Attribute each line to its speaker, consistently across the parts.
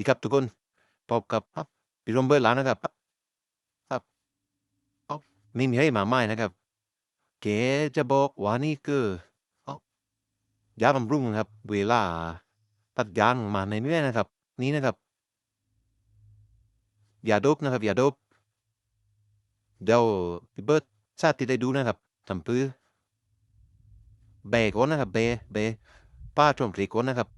Speaker 1: ดีครับทุกคนพบกับพี่รมเบิร์ดแล้วนะครับครับ ครับไม่มีให้มาไม่นะครับเกจะบอกว่านี่คืออยาบำรุงนะครับ เวลา ตัดยางมาในเนื้อนะครับ นี้นะครับอย่าดบนะครับอย่าดบเดี๋ยวพี่เบิร์ดชาติได้ดูนะครับทำปื้อเบรก่อนนะครับเบรเบรป้าชมปรีก่อนนะครับ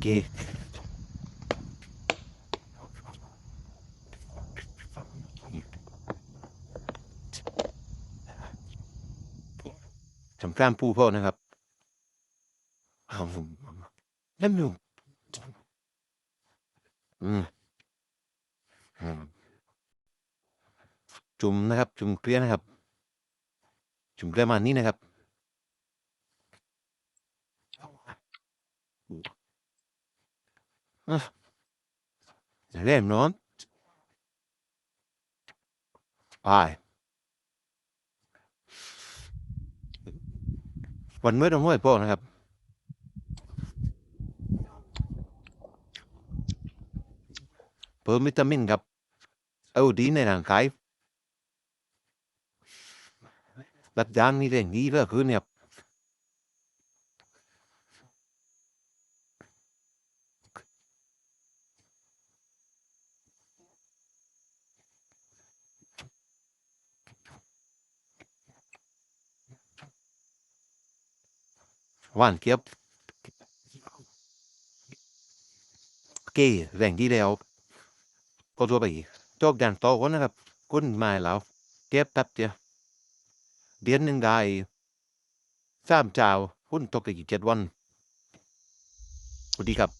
Speaker 1: โอเคสำกรามผู้พ่อนะครับเอาเล่มหนึ่งจุ่มนะครับ จุ่มเกลือนะครับ จุ่มเกลือมานี่นะครับ อะเล่มนอนไปวันเมื่อต้องห้วยพ่อนะครับ เพิ่มวิตามินครับ เอาดีในร่างกายรัดยางนี่เร่งดีเหลือคือเนี่ย วานเกียบเก้แรงดีแล้วก็ตัวไปจอกแดนโตอคนนะครับกุ้นมาแล้วเก็บแป๊บเดียวเดือนหนึ่งได้สามเจ้าหุ้นตกไปอีกเจ็ดวันสวัสดีครับ